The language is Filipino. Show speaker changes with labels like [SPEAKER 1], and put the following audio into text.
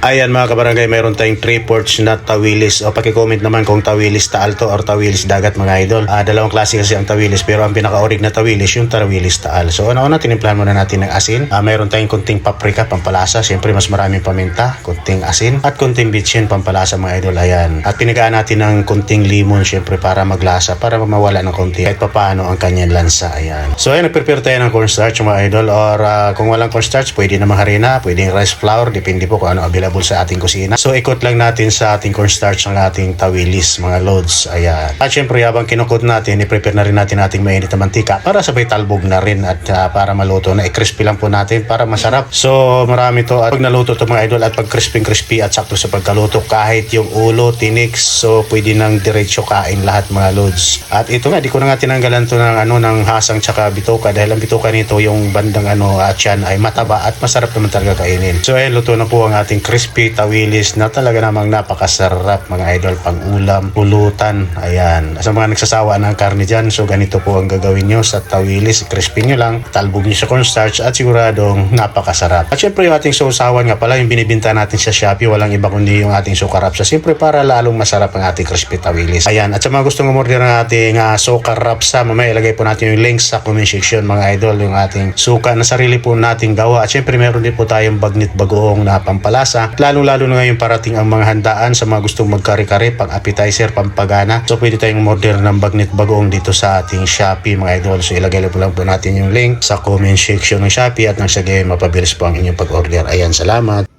[SPEAKER 1] Ayan mga kabarangay, mayroon tayong 3 ports na tawilis. O pakicomment naman kung tawilis taalto or tawilis dagat mga idol. Ah, dalawang klase kasi ang tawilis pero ang pinaka-orig na tawilis yung tawilis taal. So ano-ano, tinimplahan muna natin ng asin. Ah, mayroon tayong kunting paprika, pampalasa. Siyempre mas maraming paminta, kunting asin at kunting bitchin, pampalasa mga idol. Ayan. At pinigaan natin ng kunting limon siyempre para maglasa, para mawala ng konti kahit papaano ang kanyang lansa. Ayan. So ayan, nagprepare tayo ng cornstarch mga idol or ah, kung walang cornstarch, pwede namang harina, pwedeng rice flour, depende po kung ano available sa ating kusina. So ikot lang natin sa ating cornstarch ang ating tawilis, mga loads. Ayan. At syempre habang kinukot natin, i-prepare na rin natin ating mainit na mantika para sabay talbog na rin at ah, para maluto na i-crispy lang po natin para masarap. So marami to at pag naluto to mga idol at pag crispy crispy at sakto sa pagkaluto kahit yung ulo, tinik, so pwede nang diretso kain lahat mga loads. At ito nga, di ko na nga tinanggalan to ng ano ng hasang tsaka bitoka dahil ang bitoka nito yung bandang ano at yan ay mataba at masarap naman talaga kainin. So ayun, luto na po ang ating crispy tawilis na talaga namang napakasarap mga idol pang ulam, pulutan. Ayan. Sa mga nagsasawa ng karne dyan, so ganito po ang gagawin nyo sa tawilis. Crispy nyo lang, talbog nyo sa cornstarch at siguradong napakasarap. At syempre yung ating sausawan nga pala, yung binibinta natin sa Shopee, walang iba kundi yung ating sukarap sa siyempre para lalong masarap ang ating crispy tawilis. Ayan. At sa mga gustong umorder ng ating uh, suka rapsa, mamaya ilagay po natin yung links sa comment section mga idol, yung ating suka na sarili po nating gawa. At syempre meron din po tayong bagnit bagoong na pampalasa. Lalo-lalo na ngayon parating ang mga handaan sa mga gustong magkare-kare, pang appetizer, pampagana. So pwede tayong umorder ng bagnit bagoong dito sa ating Shopee mga idol. So ilagay lang po lang po natin yung link sa comment section ng Shopee at nang sa mapabilis po ang inyong pag-order. Ayan, salamat.